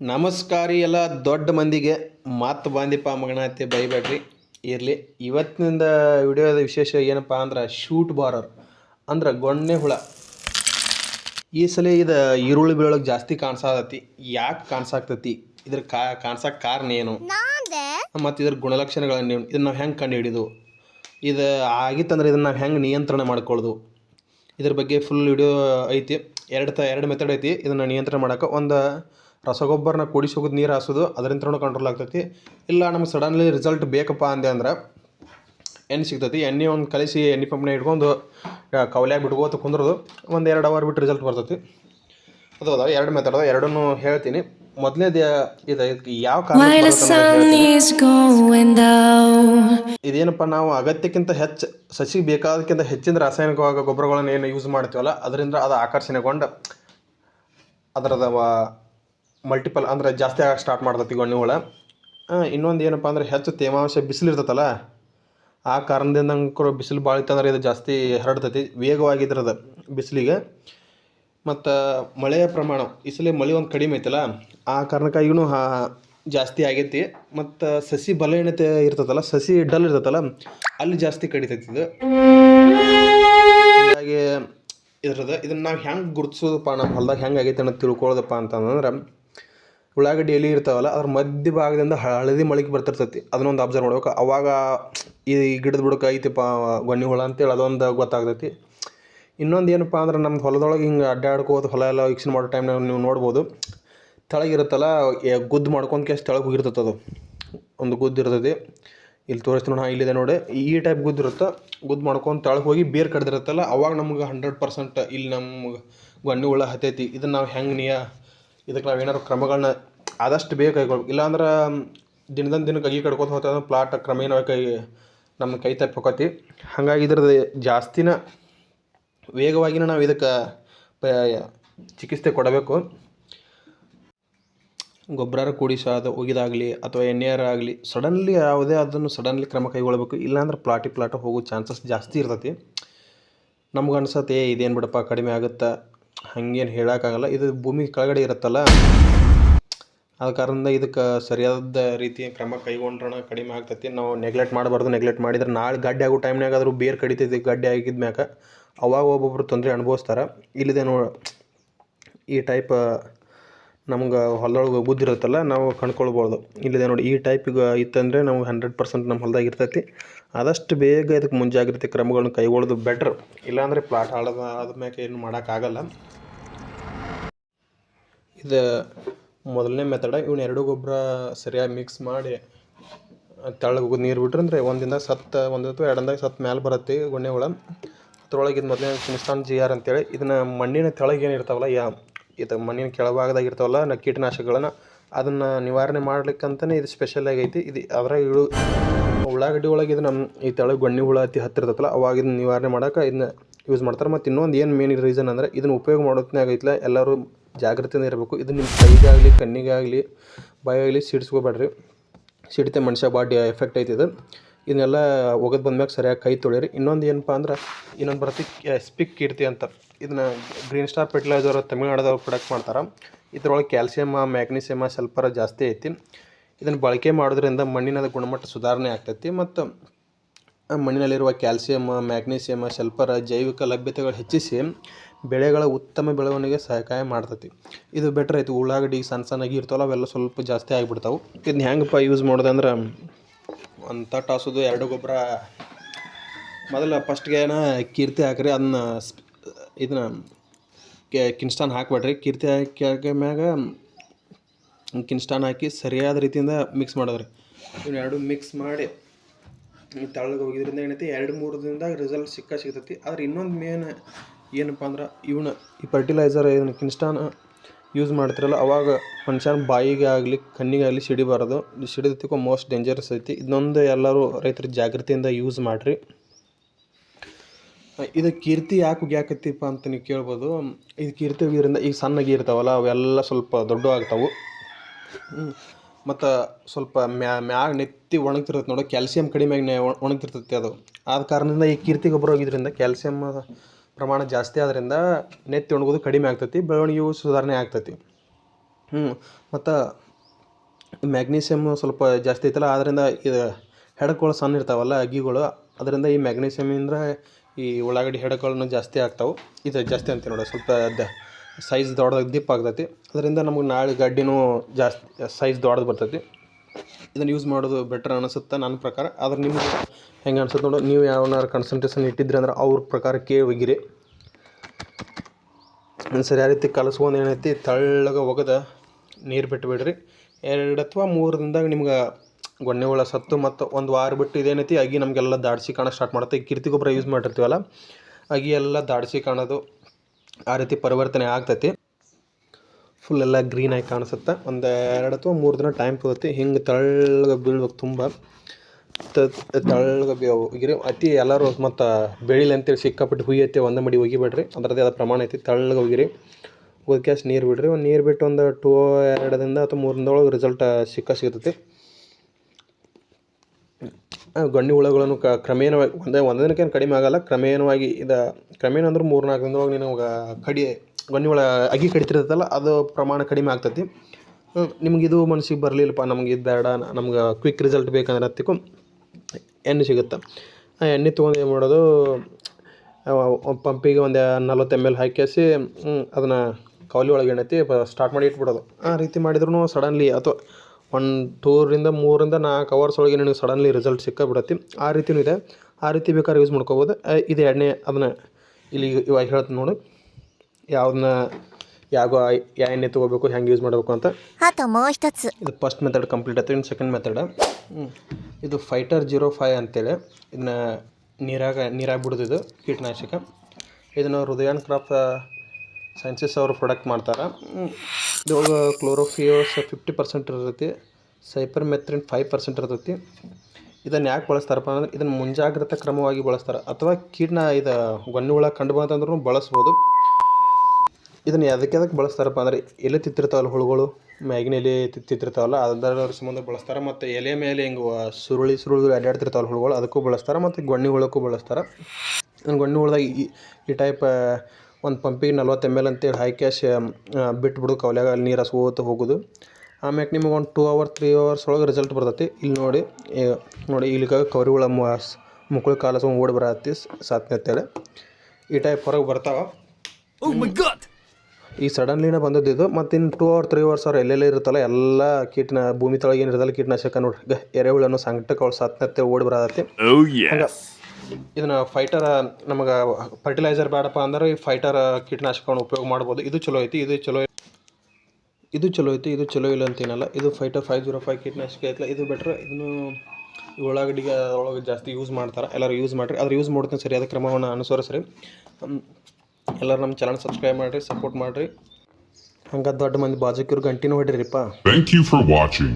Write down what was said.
ನಮಸ್ಕಾರಿ ಎಲ್ಲ ದೊಡ್ಡ ಮಂದಿಗೆ. ಮಾತು ಬಾಂದಿಪ್ಪ ಮಗನಾತಿ ಬೈಬೇಡ್ರಿ. ಇರಲಿ. ಇವತ್ತಿನಿಂದ ವಿಡಿಯೋದ ವಿಶೇಷ ಏನಪ್ಪ ಅಂದ್ರೆ ಶೂಟ್ ಬಾರರ್ ಅಂದ್ರೆ ಗೊಣ್ಣೆ ಹುಳ. ಈ ಸಲ ಇದು ಈರುಳ್ಳಿ ಬೀಳೋಕೆ ಜಾಸ್ತಿ ಕಾಣಿಸಾತತಿ ಯಾಕೆ ಕಾಣಿಸಾಕ್ತತಿ ಇದ್ರ ಕಾ ಕಾಣಿಸೋಕೆ ಕಾರಣ ಏನು? ಮತ್ತು ಇದ್ರ ಗುಣಲಕ್ಷಣಗಳನ್ನು ಇದನ್ನು ನಾವು ಹೆಂಗೆ ಕಂಡು ಹಿಡಿದು ಇದು ಆಗಿತ್ತಂದ್ರೆ ಇದನ್ನು ನಾವು ಹೆಂಗೆ ನಿಯಂತ್ರಣ ಮಾಡ್ಕೊಳ್ಳೋದು ಇದ್ರ ಬಗ್ಗೆ ಫುಲ್ ವಿಡಿಯೋ ಐತಿ. ಎರಡು ತ ಎರಡು ಮೆಥಡ್ ಐತಿ. ಇದನ್ನು ನಿಯಂತ್ರಣ ಮಾಡೋಕೆ ಒಂದು ರಸಗೊಬ್ಬರನ ಕೂಡಿಸಿ ಹೋಗೋದು ನೀರು ಹಾಸೋದು ಅದರಿಂದನೂ ಕಂಟ್ರೋಲ್ ಆಗ್ತೈತಿ. ಇಲ್ಲ ನಮ್ಗೆ ಸಡನ್ಲಿ ರಿಸಲ್ಟ್ ಬೇಕಪ್ಪ ಅಂದೆ ಅಂದ್ರೆ ಎಣ್ಣೆ ಸಿಗ್ತೈತಿ. ಎಣ್ಣೆ ಒಂದು ಕಲಿಸಿ ಎಣ್ಣೆ ಪಂಪ್ನ ಇಟ್ಕೊಂಡು ಕವಲ್ಯಾಗ ಬಿಟ್ಕೋತ ಕುಂದ್ರದು ಒಂದು ಎರಡು ಅವರ್ ಬಿಟ್ಟು ರಿಸಲ್ಟ್ ಬರ್ತೈತಿ. ಅದು ಅದಾವ ಎರಡು ಮೆಥಡ್ ಅದಾವ ಎರಡನ್ನೂ ಹೇಳ್ತೀನಿ. ಮೊದಲನೇದು ಇದು ಯಾವ ಕಾರಣ. ಇದೇನಪ್ಪ ನಾವು ಅಗತ್ಯಕ್ಕಿಂತ ಹೆಚ್ಚು ಸಸಿಗೆ ಬೇಕಾದಕ್ಕಿಂತ ಹೆಚ್ಚಿನ ರಾಸಾಯನಿಕವಾಗ ಗೊಬ್ಬರಗಳನ್ನು ಏನು ಯೂಸ್ ಮಾಡ್ತೀವಲ್ಲ ಅದರಿಂದ ಅದು ಆಕರ್ಷಣೆಗೊಂಡು ಅದರದ ಮಲ್ಟಿಪಲ್ ಅಂದ್ರೆ ಜಾಸ್ತಿ ಆಗಕ್ಕೆ ಸ್ಟಾರ್ಟ್ ಮಾಡ್ತೈತಿ ಹುಳ ಇನ್ನೊಂದು ಏನಪ್ಪ ಅಂದ್ರೆ ಹೆಚ್ಚು ತೇವಾಂಶ ಬಿಸಿಲು ಇರ್ತೈತಲ್ಲ, ಆ ಕಾರಣದಿಂದ ಅಂಕರು ಬಿಸಿಲು ಭಾಳ ಇತ್ತಂದ್ರೆ ಇದು ಜಾಸ್ತಿ ಹರಡ್ತೈತಿ. ವೇಗವಾಗಿ ಬಿಸಿಲಿಗೆ. ಮತ್ತು ಮಳೆಯ ಪ್ರಮಾಣ ಈ ಸಲ ಮಳೆ ಒಂದು ಕಡಿಮೆ ಐತಲ್ಲ, ಆ ಕಾರಣಕ್ಕಾಗಿನೂ ಹಾ, ಜಾಸ್ತಿ ಆಗೈತಿ. ಮತ್ತು ಸಸಿ ಬಲಹೀನತೆ ಇರ್ತದಲ್ಲ ಸಸಿ ಡಲ್ ಇರ್ತೈತಲ್ಲ, ಅಲ್ಲಿ ಜಾಸ್ತಿ ಕಡಿತೈತಿ ಇದು. ಹಾಗೆ ಇದ್ರದ ಇದನ್ನು ನಾವು ಹೆಂಗೆ ಗುರುತಿಸೋದಪ್ಪ, ನಮ್ಮ ಹೊಲ್ದಾಗ ಹೆಂಗೆ ಆಗೈತೆ ಅನ್ನೋದು ತಿಳ್ಕೊಳ್ಳೋದಪ್ಪ ಅಂತಂದ್ರೆ ಉಳ್ಳಾಗಡ್ಡಿ ಎಲೆ ಇರ್ತಾವಲ್ಲ, ಅದ್ರ ಮಧ್ಯ ಭಾಗದಿಂದ ಹಳದಿ ಮೊಳಕೆ ಬರ್ತಿರ್ತೈತಿ. ಅದನ್ನೊಂದು ಅಬ್ಸರ್ವ್ ಮಾಡ್ಬೇಕು. ಅವಾಗ ಈ ಗಿಡದ ಬುಡಕ್ಕೆ ಐತಿಪ್ಪ ಗೊನ್ನಿ ಹುಳ ಅಂತೇಳಿ ಅದೊಂದು ಗೊತ್ತಾಗ್ತೈತಿ. ಇನ್ನೊಂದು ಏನಪ್ಪ ಅಂದ್ರೆ ನಮ್ದು ಹೊಲದೊಳಗೆ ಹಿಂಗೆ ಅಡ್ಡಾಡ್ಕೋದು ಹೊಲ ಎಲ್ಲ ವೀಕ್ಷಣೆ ಮಾಡೋ ಟೈಮ್ನಾಗ ನೀವು ನೋಡ್ಬೋದು. ತೆಳಗಿರುತ್ತಲ್ಲ ಗುದ್ದು ಮಾಡ್ಕೊಂಡು ಕೆಸ್ ತೆಳಗೆ ಹೋಗಿರ್ತೈತೆ ಅದು. ಒಂದು ಗುದ್ದು ಇರ್ತೈತಿ. ಇಲ್ಲಿ ತೋರಿಸ್ತೀನಿ ನೋಡಿ, ಹಾಂ, ಇಲ್ಲಿದೆ ನೋಡಿ. ಈ ಟೈಪ್ ಗುದ್ದಿರುತ್ತೆ ಗುದ್ದು ಮಾಡ್ಕೊಂಡು ತಳಗೆ ಹೋಗಿ ಬೇರು ಕಡ್ದಿರುತ್ತಲ್ಲ, ಅವಾಗ ನಮ್ಗೆ ಹಂಡ್ರೆಡ್ ಪರ್ಸೆಂಟ್ ಇಲ್ಲಿ ನಮ್ಗೆ ಗೊಣ್ಣೆ ಹುಳ ಹತ್ತೈತಿ ಇದನ್ನು ನಾವು ಹೆಂಗೆ ನಿಯ ಇದಕ್ಕೆ ನಾವು ಏನಾದ್ರು ಕ್ರಮಗಳನ್ನ ಆದಷ್ಟು ಬೇಗ ಕೈಗೊಳ್ಬೇಕು ಇಲ್ಲಾಂದ್ರೆ ದಿನದಿಂದ ದಿನಕ್ಕೆ ಅಗಿ ಕಡ್ಕೋತ ಹೋಗ್ತದೆ ಪ್ಲಾಟ್ ಕ್ರಮೇಣವಾಗಿ ಕೈ ನಮ್ಮ ಕೈ ತಪ್ಪಿ ಹಾಗಾಗಿ ಇದ್ರದ್ದು ಜಾಸ್ತಿನ ವೇಗವಾಗಿನ ನಾವು ಇದಕ್ಕೆ ಪ- ಚಿಕಿತ್ಸೆ ಕೊಡಬೇಕು. ಗೊಬ್ಬರ ಕೂಡಿಸಾದ ಒಗಿದಾಗಲಿ ಅಥವಾ ಎಣ್ಣೆಯರಾಗಲಿ ಸಡನ್ಲಿ ಯಾವುದೇ ಅದನ್ನು ಸಡನ್ಲಿ ಕ್ರಮ ಕೈಗೊಳ್ಬೇಕು. ಇಲ್ಲಾಂದ್ರೆ ಪ್ಲಾಟಿ ಪ್ಲಾಟ ಹೋಗೋ ಚಾನ್ಸಸ್ ಜಾಸ್ತಿ ಇರ್ತೈತಿ. ನಮ್ಗೆ ಅನ್ಸತ್ತೆ ಇದೇನು ಬಿಡಪ್ಪ, ಕಡಿಮೆ ಆಗುತ್ತೆ? ಹಂಗೇನು ಹೇಳೋಕ್ಕಾಗಲ್ಲ. ಇದು ಭೂಮಿ ಕೆಳಗಡೆ ಇರುತ್ತಲ್ಲ, ಆದ ಕಾರಣದಿಂದ ಇದಕ್ಕೆ ಸರಿಯಾದ ರೀತಿಯ ಕ್ರಮ ಕೈಗೊಂಡ್ರಣ ಕಡಿಮೆ ಆಗ್ತೈತಿ. ನಾವು ನೆಗ್ಲೆಕ್ಟ್ ಮಾಡಬಾರ್ದು ನೆಗ್ಲೆಕ್ಟ್ ಮಾಡಿದ್ರೆ ನಾಳೆ ಗಡ್ಡೆ ಆಗೋ ಟೈಮ್ನಾಗ ಆದರೂ ಬೇರು ಕಡಿತೈತಿ ಗಡ್ಡೆ ಆಗಿದ ಮ್ಯಾಕ. ಅವಾಗ ಒಬ್ಬೊಬ್ರು ತೊಂದರೆ ಅನುಭವಿಸ್ತಾರೆ. ಇಲ್ಲಿದೆ ನೋ, ಈ ಟೈಪ್ ನಮ್ಗೆ ಹೊಲದೊಳಗೆ ಗುದ್ದಿರುತ್ತಲ್ಲ ನಾವು ಕಂಡ್ಕೊಳ್ಬೋದು ಇಲ್ಲಿದೆ ನೋಡಿ, ಈ ಟೈಪಿಗೆ ಇತ್ತಂದರೆ ನಾವು ಹಂಡ್ರೆಡ್ ಪರ್ಸೆಂಟ್ ನಮ್ಮ ಹೊಲ್ದಾಗ ಇರ್ತೈತಿ. ಆದಷ್ಟು ಬೇಗ ಇದಕ್ಕೆ ಮುಂಜಾಗ್ರತೆ ಕ್ರಮಗಳನ್ನು ಕೈಗೊಳ್ಳೋದು ಬೆಟ್ರ್ ಇಲ್ಲಾಂದರೆ ಪ್ಲಾಟ್ ಆಡೋದು ಆದ ಮ್ಯಾಕೆ ಏನು ಮಾಡೋಕ್ಕಾಗಲ್ಲ ಇದು ಮೊದಲನೇ ಮೆಥಡ ಇವನ್ನ ಎರಡು ಗೊಬ್ಬರ ಸರಿಯಾಗಿ ಮಿಕ್ಸ್ ಮಾಡಿ, ತೆಳ್ಳಗೆ ನೀರು ಬಿಟ್ರೆ ಅಂದರೆ ಒಂದಿಂದ ಸತ್ತ, ಒಂದು ಅಥವಾ ಎರಡಂದಾಗ ಸತ್ತ ಮ್ಯಾಲೆ ಬರುತ್ತೆ ಗೊಣ್ಣೆಗಳ ಹುಳ. ಅದ್ರೊಳಗೆ ಇದು ಮೊದಲನೇ ಕಿನ್ಸ್ತಾನ್ ಜಿ ಆರ್ ಅಂತೇಳಿ, ಇದನ್ನು ಮಣ್ಣಿನ ತೆಳಗೆ ಏನು ಇರ್ತಾವಲ್ಲ, ಯಾ ಇದು ಮಣ್ಣಿನ ಕೆಳಭಾಗದಾಗ ಇರ್ತಾವಲ್ಲ ಕೀಟನಾಶಕಗಳನ್ನ ಅದನ್ನು ನಿವಾರಣೆ ಮಾಡ್ಲಿಕ್ಕಂತಲೇ ಇದು ಸ್ಪೆಷಲ್ ಆಗೈತಿ ಇದು ಅದ್ರಾಗ ಇಳು ಉಳ್ಳಾಗಡ್ಡಿ ಒಳಗೆ ಇದು ನಮ್ಮ ಈ ತೆಳಗೆ ಗೊಣ್ಣೆ ಹುಳ ಅತಿ ಹತ್ತಿರತಲ್ಲ ಅವಾಗ ಇದನ್ನ ನಿವಾರಣೆ ಮಾಡೋಕೆ ಇದನ್ನ ಯೂಸ್ ಮಾಡ್ತಾರೆ. ಮತ್ತು ಇನ್ನೊಂದು ಏನು ಮೇನ್ ರೀಸನ್ ಅಂದರೆ ಇದನ್ನು ಉಪಯೋಗ ಮಾಡೋತ್ನಾಗ ಐತಲ್ಲ ಎಲ್ಲರೂ ಜಾಗ್ರತೆಯಿಂದ ಇರಬೇಕು. ಇದು ನಿಮ್ಮ ಕೈಗಾಗಲಿ, ಕಣ್ಣಿಗಾಗಲಿ, ಬಾಯಾಗಲಿ ಸಿಡಿಸ್ಕೋಬೇಡ್ರಿ. ಸಿಡಿತೆ ಮನುಷ್ಯ ಬಾಡಿ ಎಫೆಕ್ಟ್ ಐತಿ ಇದು. ಇದನ್ನೆಲ್ಲ ಒಗದು ಬಂದ್ಮ್ಯಾಗ ಸರಿಯಾಗಿ ಕೈ ತೊಳಿರಿ. ಇನ್ನೊಂದು ಏನಪ್ಪ ಅಂದ್ರೆ, ಇನ್ನೊಂದು ಬರುತ್ತೆ ಸ್ಪಿಕ್ ಕೀರ್ತಿ ಅಂತ. ಇದನ್ನ ಗ್ರೀನ್ ಸ್ಟಾರ್ ಫರ್ಟಿಲೈಸರ್ ತಮಿಳ್ನಾಡದವ್ರು ಪ್ರೊಡಕ್ಟ್ ಮಾಡ್ತಾರೆ. ಇದರೊಳಗೆ ಕ್ಯಾಲ್ಸಿಯಮ ಮ್ಯಾಗ್ನೀಸಿಯಮ್ ಸಲ್ಫರ್ ಜಾಸ್ತಿ ಐತಿ. ಇದನ್ನು ಬಳಕೆ ಮಾಡೋದ್ರಿಂದ ಮಣ್ಣಿನ ಗುಣಮಟ್ಟ ಸುಧಾರಣೆ ಆಗ್ತೈತಿ ಮತ್ತು ಮಣ್ಣಿನಲ್ಲಿರುವ ಕ್ಯಾಲ್ಸಿಯಮ್ ಮ್ಯಾಗ್ನೀಸಿಯಮ್ ಸಲ್ಫರ್, ಜೈವಿಕ ಲಭ್ಯತೆಗಳು ಹೆಚ್ಚಿಸಿ ಬೆಳೆಗಳ ಉತ್ತಮ ಬೆಳವಣಿಗೆ ಸಹಕಾಯ ಮಾಡ್ತೈತಿ. ಇದು ಬೆಟ್ರ್ ಐತಿ, ಉಳ್ಳಾಗಡ್ಡಿ ಸಣ್ಣ ಸಣ್ಣಗೆ ಇರ್ತಾವಲ್ಲ ಅವೆಲ್ಲ ಸ್ವಲ್ಪ ಜಾಸ್ತಿ ಆಗಿಬಿಡ್ತಾವೆ. ಇದನ್ನ ಹೆಂಗಪ್ಪ ಯೂಸ್ ಮಾಡೋದಂದ್ರೆ ಒಂದು ತಟ್ಟು ಹಾಸೋದು ಎರಡು ಗೊಬ್ಬರ ಮೊದಲು ಫಸ್ಟ್ಗೆ ಏನ ಕೀರ್ತಿ ಹಾಕ್ರಿ ಅದನ್ನ ಇದನ್ನ ಕಿನ್ಸ್ಟಾನ್ ಹಾಕ್ಬೇಡ್ರಿ. ಕೀರ್ತಿ ಹಾಕಿ ಹಾಕಿ ಮ್ಯಾಗ ಕಿನ್ಸ್ಟಾನ್ ಹಾಕಿ ಸರಿಯಾದ ರೀತಿಯಿಂದ ಮಿಕ್ಸ್ ಮಾಡಿದ್ರೆ. ಇವ್ನ ಎರಡು ಮಿಕ್ಸ್ ಮಾಡಿ ತೆಳ್ಳಗೆ ಹೋಗಿದ್ರಿಂದ ಏನೈತಿ, ಎರಡು ಮೂರು ದಿನದಾಗ ರಿಸಲ್ಟ್ ಸಿಕ್ಕ ಸಿಗ್ತೈತಿ. ಆದ್ರೆ ಇನ್ನೊಂದು ಮೇನ್ ಏನಪ್ಪ ಅಂದ್ರೆ ಇವನ್ನ ಈ ಫರ್ಟಿಲೈಸರ್ ಇದನ್ನ ಕಿನ್ಸ್ಟಾನ್ ಯೂಸ್ ಮಾಡ್ತಿರಲ್ಲ, ಅವಾಗ ಮನುಷ್ಯನ ಬಾಯಿಗೆ ಆಗಲಿ, ಕಣ್ಣಿಗೆ ಆಗಲಿ ಸಿಡಿಬಾರ್ದು ಸಿಡಿದಕ್ಕೂ ಮೋಸ್ಟ್ ಡೇಂಜರಸ್ ಐತಿ. ಇದೊಂದು ಎಲ್ಲರೂ ರೈತರು ಜಾಗೃತಿಯಿಂದ ಯೂಸ್ ಮಾಡಿರಿ. ಇದು ಕೀರ್ತಿ ಯಾಕೆ ಉಗ್ಯಾಕತ್ತಿಪ್ಪ ಅಂತ ನೀವು ಕೇಳ್ಬೋದು. ಇದು ಕೀರ್ತಿ ಹೋಗಿದ್ರಿಂದ ಈಗ ಸಣ್ಣಗೆ ಇರ್ತಾವಲ್ಲ, ಅವೆಲ್ಲ ಸ್ವಲ್ಪ ದೊಡ್ಡ ಆಗ್ತಾವು ಮತ್ತು ಸ್ವಲ್ಪ ಮ್ಯಾ, ಮ್ಯಾಗ ನೆತ್ತಿ ಒಣಗ್ತಿರ್ತೈತೆ ನೋಡು ಕ್ಯಾಲ್ಸಿಯಂ ಕಡಿಮೆಯಾಗಿ ಒಣಗ್ತಿರ್ತೈತಿ ಅದು. ಆದ ಕಾರಣದಿಂದ ಈ ಕೀರ್ತಿ ಗೊಬ್ಬರ ಹೋಗಿದ್ರಿಂದ ಕ್ಯಾಲ್ಸಿಯಂ ಪ್ರಮಾಣ ಜಾಸ್ತಿ ಆದ್ದರಿಂದ ನೆತ್ತಿ ಒಣಗೋದು ಕಡಿಮೆ ಆಗ್ತೈತಿ, ಬೆಳವಣಿಗೆಯು ಸುಧಾರಣೆ ಆಗ್ತೈತಿ. ಹ್ಞೂ ಮತ್ತು ಮ್ಯಾಗ್ನೀಷಿಯಮ್ ಸ್ವಲ್ಪ ಜಾಸ್ತಿ ಐತಲ್ಲ ಆದ್ದರಿಂದ ಇದು ಹೆಡಕುಗಳು ಸಣ್ಣ ಇರ್ತಾವಲ್ಲ ಅಗಿಗಳು ಅದರಿಂದ ಈ ಮ್ಯಾಗ್ನೀಷಿಯಮಿಂದ ಈ ಉಳ್ಳಾಗಡ್ಡಿ ಹೆಡಕುಗಳನ್ನು ಜಾಸ್ತಿ ಆಗ್ತಾವೆ. ಇದು ಜಾಸ್ತಿ ಅಂತ ನೋಡಿ, ಸ್ವಲ್ಪ ದ ಸೈಜ್ ದೊಡ್ಡದಾಗಿ ದಿಪ್ ಆಗ್ತೈತಿ. ಅದರಿಂದ ನಮಗೆ ನಾಳೆ ಗಡ್ಡಿನೂ ಜಾಸ್ತಿ, ಸೈಜ್ ದೊಡ್ಡದು ಬರ್ತೈತಿ. ಇದನ್ನು ಯೂಸ್ ಮಾಡೋದು ಬೆಟರ್ ಅನಿಸುತ್ತೆ ನನ್ನ ಪ್ರಕಾರ. ಆದ್ರೆ ನಿಮ್ಗೆ ಹೆಂಗೆ ಅನ್ಸುತ್ತೆ ನೋಡಿ, ನೀವು ಯಾವನಾರು ಕನ್ಸಂಟ್ರೇಷನ್ ಇಟ್ಟಿದ್ರಿ ಅಂದ್ರೆ ಅವ್ರ ಪ್ರಕಾರ ಕೇಳಿ ಒಗಿರಿ ಸರಿ, ಆ ರೀತಿ ಕಲಸ್ಕೊಂಡು ಏನೈತಿ, ತೆಳ್ಳಗೆ ಒಗದ ನೀರು ಬಿಟ್ಟುಬಿಡ್ರಿ ಎರಡು ಅಥವಾ ಮೂರು ದಿನದಾಗ ನಿಮ್ಗೆ ಗೊಣ್ಣೆ ಹುಳ ಸತ್ತು ಮತ್ತು ಒಂದು ವಾರ ಬಿಟ್ಟು ಇದೇನೈತಿ, ಅಗಿ ನಮಗೆಲ್ಲ ದಾಡಿಸಿ ಕಾಣೋ ಸ್ಟಾರ್ಟ್ ಮಾಡುತ್ತೆ. ಈ ಕೀರ್ತಿ ಗೊಬ್ಬರ ಯೂಸ್ ಮಾಡಿರ್ತೀವಲ್ಲ, ಅಗಿ ಎಲ್ಲ ದಾಡಿಸಿ ಕಾಣೋದು. ಆ ರೀತಿ ಪರಿವರ್ತನೆ ಆಗ್ತೈತಿ. ಫುಲ್ ಎಲ್ಲ ಗ್ರೀನಾಗಿ ಕಾಣಿಸುತ್ತೆ. ಒಂದು ಎರಡು ಅಥವಾ ಮೂರು ದಿನ ಟೈಮ್ ತಗೋತಿ ಹಿಂಗೆ ತಳ್ಳಗೆ ಬೀಳ್ಬೇಕು ತುಂಬ. ತೆಳ್ಳಗೆ ಒಗಿರಿ ಅತಿ ಎಲ್ಲರೂ ಮತ್ತು ಬೆಳಿಲಿ ಅಂತೇಳಿ ಸಿಕ್ಕಾಪಟ್ಟೆ ಹುಯ್ಯತ್ತೆ ಒಂದು ಮಡಿ ಒಗಿಬೇಡ್ರಿ. ಅದರದ್ದೇ ಆದ ಪ್ರಮಾಣ ಐತಿ. ತೆಳ್ಳಗೆ ಒಗಿರಿ. ಒಗ್ಕ್ಯಾಸ್ ನೀರು ಬಿಡ್ರಿ. ಒಂದು ನೀರು ಬಿಟ್ಟು ಒಂದು ಟೂ, ಎರಡರಿಂದ ಅಥವಾ ಮೂರು ದಿನದೊಳಗೆ ರಿಸಲ್ಟ್ ಸಿಕ್ಕ ಸಿಗ್ತೈತಿ. ಗಣ್ಣಿ ಹುಳಗಳನ್ನು ಕ ಕ್ರಮೇಣವಾಗಿ ಒಂದೇ ಒಂದೇ ದಿನಕ್ಕೇನು ಕಡಿಮೆ ಆಗಲ್ಲ, ಕ್ರಮೇಣವಾಗಿ ಇದು ಕ್ರಮೇಣ ಅಂದ್ರೆ ಮೂರು ನಾಲ್ಕು ದಿನದೊಳಗೆ ನಿಮಗೆ ಕಡಿ ಗಣ್ಣಿ ಹುಳ ಅಗಿ ಕಡಿತಿರ್ತೈತಲ್ಲ, ಅದು ಪ್ರಮಾಣ ಕಡಿಮೆ ಆಗ್ತೈತಿ. ನಿಮ್ಗೆ ಇದು ಮನಸ್ಸಿಗೆ ಬರಲಿಲ್ಲಪ್ಪ, ನಮ್ಗೆ ಇದು ಬೇಡ ನಮ್ಗೆ ಕ್ವಿಕ್ ರಿಸಲ್ಟ್ ಬೇಕಂದ್ರೆ ಹತ್ತಿಕು ಎಣ್ಣೆ ಸಿಗುತ್ತೆ. ಆ ಎಣ್ಣೆ ತೊಗೊಂಡು ಏನು ಮಾಡೋದು ಪಂಪಿಗೆ ಒಂದು ನಲ್ವತ್ತು ಎಂ ಎಲ್ ಹಾಕಿಸಿ ಅದನ್ನು ಕವಲಿ ಒಳಗೆ ಏನೈತಿ ಸ್ಟಾರ್ಟ್ ಮಾಡಿ ಇಟ್ಬಿಡೋದು. ಆ ರೀತಿ ಮಾಡಿದ್ರೂ ಸಡನ್ಲಿ ಅಥವಾ ಒನ್ ಟೂರಿಂದ ಮೂರರಿಂದ ನಾಲ್ಕು ಅವರ್ಸ್ ಒಳಗೆ ನಿನಗೆ ಸಡನ್ಲಿ ರಿಸಲ್ಟ್ ಸಿಕ್ಕ ಬಿಡುತ್ತೆ ಆ ರೀತಿಯೂ ಇದೆ. ಆ ರೀತಿ ಬೇಕಾದ್ರೆ ಯೂಸ್ ಮಾಡ್ಕೋಬೋದು. ಇದು ಎಣ್ಣೆ ಅದನ್ನು ಇಲ್ಲಿ ಇವಾಗ ಹೇಳ್ತೀನಿ ನೋಡು. ಯಾವ್ದನ್ನ ಯಾವ ಯಾವ ಎಣ್ಣೆ ತೊಗೋಬೇಕು ಹೆಂಗೆ ಯೂಸ್ ಮಾಡಬೇಕು ಅಂತ. ಇದು ಫಸ್ಟ್ ಮೆಥಡ್ ಕಂಪ್ಲೀಟ್ ಆಯ್ತು ಇನ್ನು ಸೆಕೆಂಡ್ ಮೆಥಡ್ ಇದು ಫೈಟರ್ ಜೀರೋ ಫೈವ್ ಅಂತೇಳಿ. ಇದನ್ನ ನೀರಾಗ ನೀರಾಗಿ ಬಿಡೋದು ಇದು ಕೀಟನಾಶಕ. ಇದನ್ನು ಹೃದಯಾನ್ ಕ್ರಾಪ್ ಸೈನ್ಸಸ್ ಅವರು ಪ್ರೊಡಕ್ಟ್ ಮಾಡ್ತಾರೆ. ಇದ್ರೊಳಗೆ ಕ್ಲೋರೋಫಿಯೋಸ್ ಫಿಫ್ಟಿ ಪರ್ಸೆಂಟ್ ಇರ್ತೈತಿ. ಸೈಪರ್ ಮೆತ್ರಿನ್ ಫೈವ್ ಪರ್ಸೆಂಟ್ ಇರ್ತೈತಿ. ಇದನ್ನು ಯಾಕೆ ಬಳಸ್ತಾರಪ್ಪ ಅಂದ್ರೆ ಇದನ್ನು ಮುಂಜಾಗ್ರತಾ ಕ್ರಮವಾಗಿ ಬಳಸ್ತಾರೆ. ಅಥವಾ ಕೀಟನ ಇದು ಗೊಣ್ಣೆ ಹುಳ ಕಂಡು ಬಂತಂದ್ರೂ ಬಳಸ್ಬೋದು. ಇದನ್ನು ಎದಕ್ಕೆ ಎದಕ್ಕೆ ಬಳಸ್ತಾರಪ್ಪ ಅಂದರೆ ಎಲೆ ತಿತ್ತಿರ್ತಾವಲ್ಲ ಹುಳುಗಳು, ಮ್ಯಾಗಿನ ಎಲೆ ತಿತ್- ತಿತ್ತಿರ್ತಾವಲ್ಲ ಅದರ ಸಂಬಂಧ ಬಳಸ್ತಾರೆ. ಮತ್ತು ಎಲೆ ಮೇಲೆ ಹಿಂಗೆ ಸುರುಳಿ ಸುರುಳಿ ಅಡ್ಡಾಡ್ತಿರ್ತಾವಲ್ಲ ಹುಳುಗಳು, ಅದಕ್ಕೂ ಬಳಸ್ತಾರೆ. ಮತ್ತು ಗೊಣ್ಣೆ ಹುಳಕ್ಕೂ ಬಳಸ್ತಾರೆ. ಗೊಣ್ಣೆ ಹುಳದಾಗ ಈ ಈ ಟೈಪ್ ಒಂದು ಪಂಪಿಗೆ ನಲ್ವತ್ತು ಎಂ ಎಲ್ ಅಂತೇಳಿ ಹಾಕ್ಯಾಶ್ ಬಿಟ್ಬಿಡು ಕವಲ್ಯಾಗ ಅಲ್ಲಿ ನೀರು ಹಸ್ಕೋತ ಹೋಗೋದು. ಆಮ್ಯಾಕೆ ನಿಮಗೆ ಒಂದು ಟೂ ಅವರ್ ತ್ರೀ ಅವರ್ಸ್ ಒಳಗೆ ರಿಸಲ್ಟ್ ಬರ್ತೈತಿ. ಇಲ್ಲಿ ನೋಡಿ ನೋಡಿ ಇಲ್ಲಿಗೆ ಕವರಿಗಳ ಮುಕ್ಕಳು ಕಾಲಸ ಓಡಿ ಬರತ್ತಿ ಸಾತ್ನೆ ಅಂತೇಳಿ. ಈ ಟೈಪ್ ಹೊರಗೆ ಬರ್ತಾವೆ. ಈ ಸಡನ್ಲಿನ ಬಂದದ್ದು ಮತ್ತು ಇನ್ನು ಟೂ ಅವರ್ ತ್ರೀ ಅವರ್ಸ್ ಅವ್ರು ಎಲ್ಲೆಲ್ಲ ಇರುತ್ತಲ್ಲ ಎಲ್ಲ ಕೀಟನ ಭೂಮಿ ತೊಳಗೆ ಏನು ಇರ್ತಲ್ಲ ಕೀಟನಾಶಕ ನೋಡಿ ಎರೆಹುಳನ್ನು ಸಂಕಟಕ್ಕೆ ಅವಳು ಸತ್ನತ್ತೆ ಓಡಿ ಬರತ್ತೆ Oh. ಇದನ್ನ ಫೈಟರ್ ನಮಗೆ ಫರ್ಟಿಲೈಸರ್ ಬೇಡಪ್ಪ ಅಂದ್ರೆ ಈ ಫೈಟರ್ ಕೀಟನಾಶಕವನ್ನು ಉಪಯೋಗ ಮಾಡ್ಬೋದು. ಇದು ಚಲೋ ಐತಿ, ಇದು ಚಲೋ ಇದು ಚಲೋ ಐತಿ, ಇದು ಚಲೋ ಇಲ್ಲ ಅಂತೇನಲ್ಲ ಇದು ಫೈಟರ್ ಫೈವ್ ಜೀರೋ ಫೈವ್ ಕೀಟನಾಶಕ ಐತಲ್ಲ ಇದು ಬೆಟ್ರ್ ಇದನ್ನು ಉಳ್ಳಾಗಡ್ಡಿಗೆ ಅದರೊಳಗೆ ಜಾಸ್ತಿ ಯೂಸ್ ಮಾಡ್ತಾರೆ. ಎಲ್ಲರೂ ಯೂಸ್ ಮಾಡಿರಿ. ಅದ್ರ ಯೂಸ್ ಮಾಡ್ತೀನಿ ಸರಿಯಾದ ಕ್ರಮವನ್ನು ಅನುಸರಿಸ್ರಿ. ಎಲ್ಲರೂ ನಮ್ಮ ಚಾನಲ್ ಸಬ್ಸ್ಕ್ರೈಬ್ ಮಾಡಿರಿ ಸಪೋರ್ಟ್ ಮಾಡಿರಿ. ಹಂಗೆ ದೊಡ್ಡ ಮಂದಿ ಬಾಜುಕಿರು ಗಂಟಿನೂ ಹೊಡಿರಿಪ್ಪ ಥ್ಯಾಂಕ್ ಯು ಫಾರ್ watching.